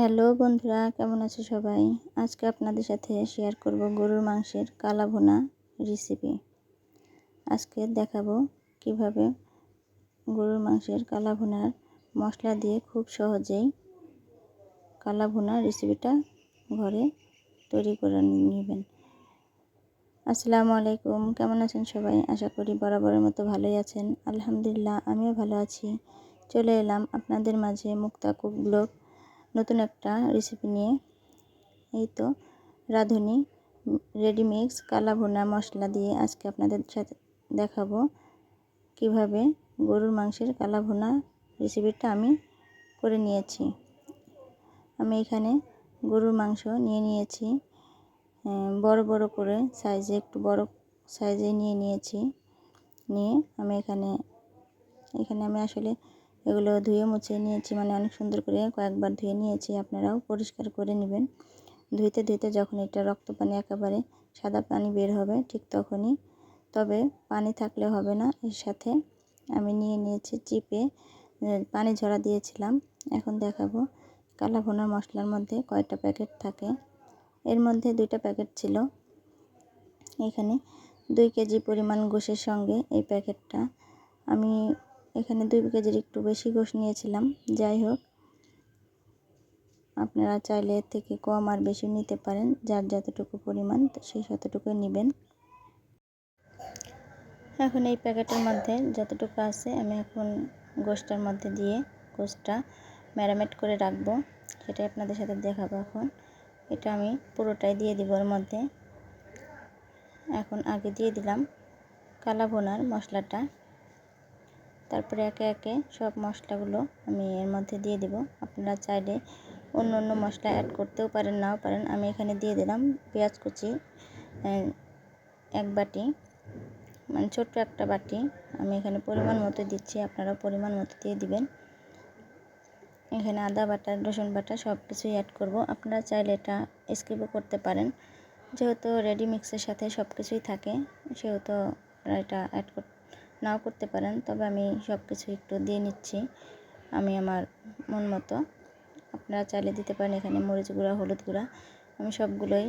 Hello বন্ধুরা, কেমন আছো সবাই? আজকে আপনাদের সাথে শেয়ার করব গরুর মাংসের কালা ভুনা রেসিপি আজকে দেখাবো কীভাবে গরুর মাংসের কালা ভুনার মশলা দিয়ে খুব সহজেই কালা ভুনা রেসিপিটা ঘরে তৈরি করে নেবেন। আসসালামু আলাইকুম, কেমন আছেন সবাই? আশা করি বরাবরের মতো ভালোই আছেন। আলহামদুলিল্লাহ, আমিও ভালো আছি। চলে এলাম আপনাদের মাঝে মুক্তা কুক ব্লগ নতুন একটা রেসিপি নিয়ে। এই তো, রাঁধুনি রেডিমিক্স কালা ভুনা, মশলা দিয়ে আজকে আপনাদের সাথে দেখাবো কীভাবে গরুর মাংসের কালা ভুনা রেসিপিটা আমি করে নিয়েছি। আমি এখানে গরুর মাংস নিয়ে নিয়েছি। বড় বড় করে সাইজে একটু বড় সাইজে নিয়ে নিয়েছি। নিয়ে আমি এখানে এখানে আমি আসলে এগুলো ধুয়ে মুছে নিয়েছি মানে অনেক সুন্দর করে কয়েকবার ধুয়ে নিয়েছি, আপনারাও পরিষ্কার করে নেবেন। ধুইতে ধুইতে যখন এটা রক্ত পানি একেবারে সাদা পানি বের হবে ঠিক তখনই, তবে পানি থাকলে হবে না। এর সাথে আমি নিয়ে নিয়েছি চিপে পানি ঝরা দিয়েছিলাম। এখন দেখাবো, কালা ভোনার মশলার মধ্যে কয়টা প্যাকেট থাকে। এর মধ্যে দুইটা প্যাকেট ছিল। এখানে দুই কেজি পরিমাণ গোশের সঙ্গে এই প্যাকেটটা। আমি এখানে দুই কেজির একটু বেশি গোশ নিয়েছিলাম, যাই হোক। আপনারা চাইলে এর থেকে কম আর বেশি নিতে পারেন, যার যতটুকু পরিমাণ সেই ততটুকুই নেবেন। এখন এই প্যাকেটের মধ্যে যতটুকু আছে, আমি এখন গোশটার মধ্যে দিয়ে গোশটা ম্যারামেট করে রাখব। সেটাই আপনাদের সাথে দেখাবো এখন। এটা আমি পুরোটাই দিয়ে দিব ওর মধ্যে। এখন আগে দিয়ে দিলাম কালা ভোনার মশলাটা। তারপরে একে একে সব মশলাগুলো আমি এর মধ্যে দিয়ে দেব। আপনারা চাইলে অন্য অন্য মশলা অ্যাড করতেও পারেন, নাও পারেন। আমি এখানে দিয়ে দিলাম পেঁয়াজ কুচি এক বাটি মানে ছোট্ট একটা বাটি। আমি এখানে পরিমাণ মতো দিচ্ছি আপনারা পরিমাণ মতো দিয়ে দিবেন। এখানে আদা বাটা, রসুন বাটা সব কিছুই অ্যাড করব। আপনারা চাইলে এটা স্কিপও করতে পারেন। যেহেতু রেডি মিক্সের সাথে সব কিছুই থাকে, সেহেতু এটা অ্যাড করতে নাও করতে পারেন, তবে আমি সব কিছু একটু দিয়ে নিচ্ছি, আমি আমার মন মতো। আপনারা চাইলে দিতে পারেন এখানে মরিচ গুঁড়া, হলুদ গুঁড়া, আমি সবগুলোই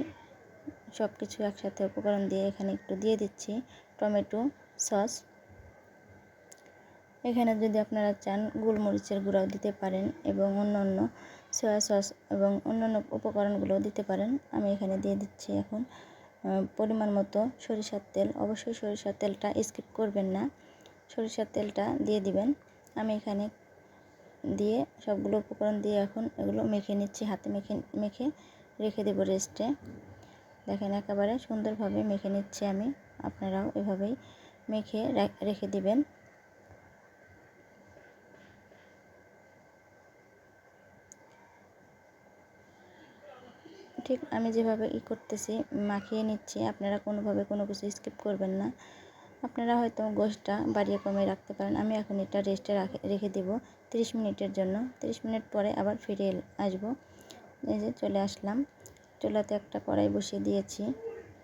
সব কিছু একসাথে উপকরণ দিয়ে এখানে একটু দিয়ে দিচ্ছি, টমেটো সস। এখানে যদি আপনারা চান গোলমরিচের গুঁড়াও দিতে পারেন এবং অন্য অন্য সয়া সস এবং অন্যান্য উপকরণগুলোও দিতে পারেন, আমি এখানে দিয়ে দিচ্ছি এখন। পরিমাণ মতো সরিষার তেল। অবশ্যই সরিষার তেলটা স্কিপ করবেন না। সরিষার তেলটা দিয়ে দিবেন। আমি এখানে দিয়ে সবগুলো উপকরণ দিয়ে এখন এগুলো মেখে নিচ্ছি। হাতে মেখে মেখে রেখে দেবো রেস্টে দেখেন একেবারে সুন্দরভাবে মেখে নিচ্ছি আমি। আপনারাও এভাবেই মেখে রেখে দিবেন। ঠিক আমি যেভাবে ই করতেছি, মাখিয়ে নিচ্ছি, আপনারা কোনোভাবে কোনো কিছু স্কিপ করবেন না। আপনারা হয়তো গোশটা বাড়িয়ে কমিয়ে রাখতে পারেন। আমি এখন এটা রেস্টে রাখে, রেখে দেব 30 মিনিটের জন্য। 30 মিনিট পরে আবার ফিরে আসব। এই যে চলে আসলাম। চুলাতে একটা কড়াই বসিয়ে দিয়েছি।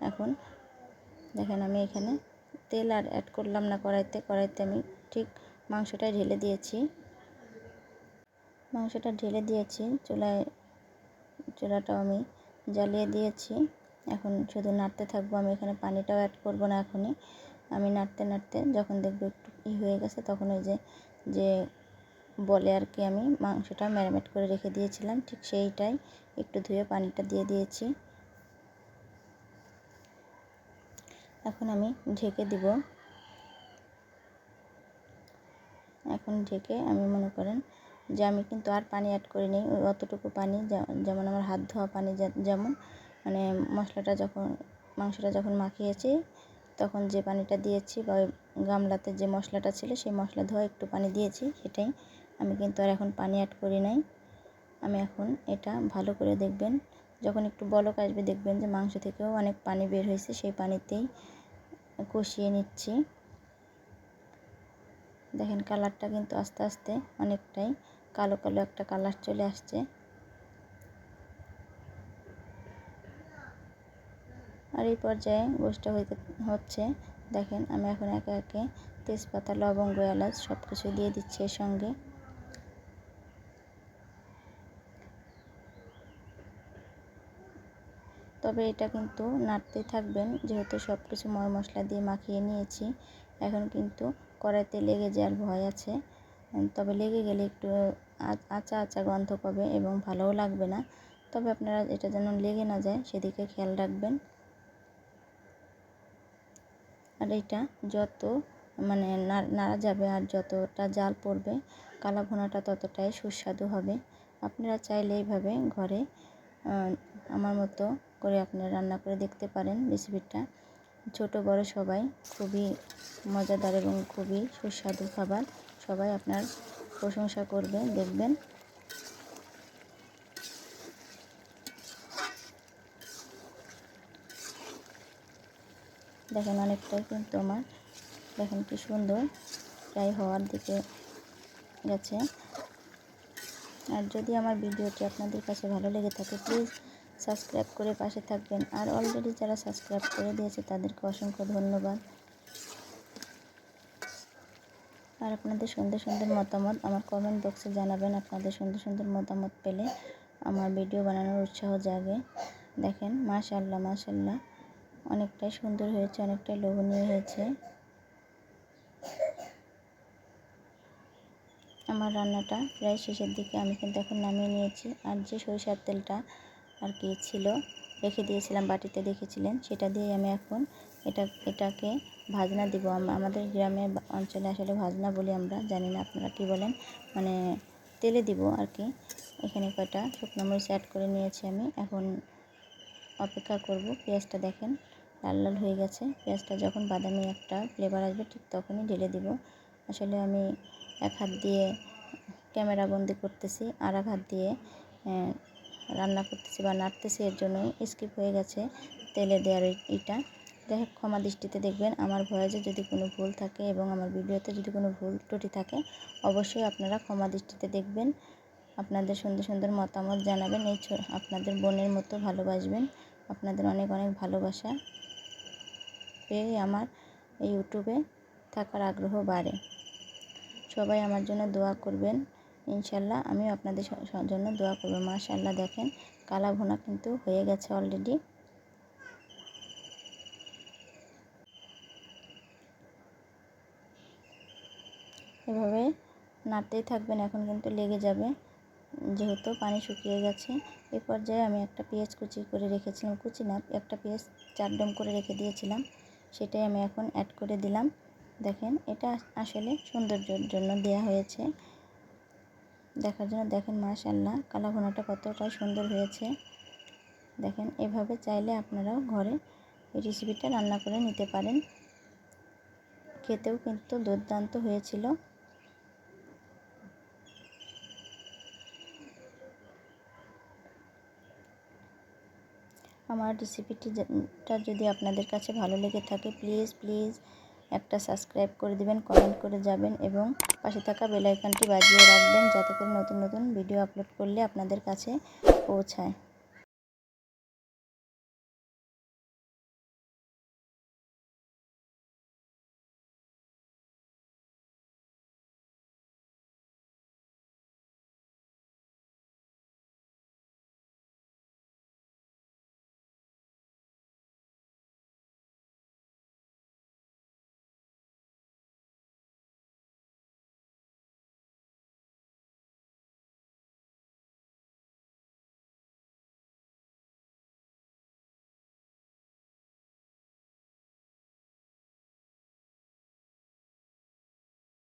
এখন দেখেন আমি এখানে তেল আর অ্যাড করলাম না কড়াইতে। কড়াইতে আমি ঠিক মাংসটা ঢেলে দিয়েছি। মাংসটা ঢেলে দিয়েছি। চুলায়, চুলাটাও আমি জ্বালিয়ে দিয়েছি। এখন শুধু নাড়তে থাকব। আমি এখানে পানিটাও অ্যাড করব না এখনই। আমি নাড়তে নাড়তে যখন দেখব একটু ই হয়ে গেছে, তখন ওই যে যে বলে আর কি আমি মাংসটা ম্যারিনেট করে রেখে দিয়েছিলাম, ঠিক সেইটাই একটু ধুয়ে পানিটা দিয়ে দিয়েছি। এখন আমি ঢেকে দিব। এখন ঢেকে আমি মনে করেন যে আমি কিন্তু আর পানি অ্যাড করিনি ওই অতটুকু পানি যেমন আমার হাত ধোয়া পানি যেমন মানে মশলাটা যখন, মাংসটা যখন মাখিয়েছি, তখন যে পানিটা দিয়েছি বা গামলাতে যে মশলাটা ছিল, সেই মশলা ধোয়া একটু পানি দিয়েছি, সেটাই আমি কিন্তু আর এখন পানি অ্যাড করি নাই। আমি এখন এটা ভালো করে দেখবেন, যখন একটু বলক আসবে দেখবেন যে মাংস থেকেও অনেক পানি বের হয়েছে, সেই পানিতেই কষিয়ে নিচ্ছি। দেখেন কালারটা কিন্তু আস্তে আস্তে অনেকটাই কালো কালো একটা কালার চলে আসছে। আর এই পর্যায়ে গোষ্ঠটা হইতে হচ্ছে, দেখেন আমি এখন একে একে তেজপাতা, লবঙ্গ, এলাচ সব কিছু দিয়ে দিচ্ছি এর সঙ্গে। তবে এটা কিন্তু নাড়তেই থাকবেন, যেহেতু সব কিছু ময় মশলা দিয়ে মাখিয়ে নিয়েছি। এখন কিন্তু কড়াইতে লেগে যাওয়ার ভয় আছে। তবে লেগে গেলে একটু আচা আচা গন্ধ পাবে এবং ভালোও লাগবে না। তবে আপনারা এটা যেন লেগে না যায়, সেদিকে খেয়াল রাখবেন। আর এটা যত মানে নাড়া যাবে আর যতটা জাল পড়বে কালা ভুনাটা ততটাই সুস্বাদু হবে। আপনারা চাইলে এইভাবে ঘরে আমার মতো করে আপনারা রান্না করে দেখতে পারেন রেসিপিটা। ছোট, বড় সবাই খুবই মজাদার এবং খুবই সুস্বাদু খাবার। সবাই আপনার প্রশংসা করবে দেখবেন। দেখেন অনেকটাই কিন্তু আমার, দেখেন কি সুন্দর, প্রায় হওয়ার দিকে গেছে। আর যদি আমার ভিডিওটি আপনাদের কাছে ভালো লেগে থাকে প্লিজ সাবস্ক্রাইব করে পাশে থাকবেন। আর অলরেডি যারা সাবস্ক্রাইব করে দিয়েছে, তাদেরকে অসংখ্য ধন্যবাদ। আর আপনাদের সুন্দর সুন্দর মতামত আমার কমেন্ট বক্সে জানাবেন। আপনাদের সুন্দর সুন্দর মতামত পেলে আমার ভিডিও বানানোর উৎসাহ জাগে। দেখেন মাশাল্লাহ মাশাল্লাহ অনেকটাই সুন্দর হয়েছে, অনেকটাই লোভনীয় হয়েছে। আমার রান্নাটা প্রায় শেষের দিকে আমি কিন্তু এখন নামিয়ে নিয়েছি। আর যে সরিষার তেলটা আর কি ছিল, রেখে দিয়েছিলাম বাটিতে দেখেছিলেন সেটা দিয়ে আমি এখন এটা, এটাকে ভাজনা দিব। আমাদের গ্রামে অঞ্চলে আসলে ভাজনা বলি আমরা, জানি না আপনারা কী বলেন। মানে তেলে দিব আর কি এখানে কয়টা? শুকনো মরিচ অ্যাড করে নিয়েছি আমি। এখন অপেক্ষা করব, পেঁয়াজটা দেখেন, লাল লাল হয়ে গেছে। পেঁয়াজটা যখন বাদামি একটা ফ্লেভার আসবে, ঠিক তখনই ঢেলে দিব। আসলে আমি এক হাত দিয়ে ক্যামেরা বন্দি করতেছি, আর এক হাত দিয়ে রান্না করতেছি বা নাড়তেছি, এর জন্যই স্কিপ হয়ে গেছে তেলে দেওয়ার এটা যাই হোক ক্ষমা দৃষ্টিতে দেখবেন আমার ভয়েসে যদি কোনো ভুল থাকে এবং আমার ভিডিওতে যদি কোনো ভুল ত্রুটি থাকে, অবশ্যই আপনারা ক্ষমা দৃষ্টিতে দেখবেন। আপনাদের সুন্দর সুন্দর মতামত জানাবেন, এই আপনাদের বোনের মতো ভালোবাসবেন। আপনাদের অনেক অনেক ভালোবাসা পেয়ে আমার এই ইউটিউবে থাকার আগ্রহ বাড়ে। সবাই আমার জন্য দোয়া করবেন, ইনশাল্লাহ। আমিও আপনাদের জন্য দোয়া করব। মাশাল্লাহ, দেখেন, কালা ভুনা কিন্তু হয়ে গেছে অলরেডি এভাবে নাড়তেই থাকবেন, এখন কিন্তু লেগে যাবে। যেহেতু পানি শুকিয়ে গেছে, এ পর্যায়ে আমি একটা পেঁয়াজ কুচি করে রেখেছিলাম, কুচি না, একটা পেঁয়াজ চার ডম করে রেখে দিয়েছিলাম। সেটাই আমি এখন অ্যাড করে দিলাম। দেখেন, এটা আসলে সৌন্দর্যের জন্য দেয়া হয়েছে। দেখার জন্য দেখেন মাশাল্লাহ কালা ভুনাটা কতটা সুন্দর হয়েছে। দেখেন, এভাবে চাইলে আপনারাও ঘরে এই রেসিপিটা রান্না করে নিতে পারেন। খেতেও কিন্তু দুর্দান্ত হয়েছিল। আমার রেসিপিটিটা যদি আপনাদের কাছে ভালো লেগে থাকে প্লিজ প্লিজ একটা সাবস্ক্রাইব করে দিবেন কমেন্ট করে যাবেন এবং পাশে থাকা বেলাইকানটি বাজিয়ে রাখবেন যাতে করে নতুন নতুন ভিডিও আপলোড করলে আপনাদের কাছে পৌঁছায়।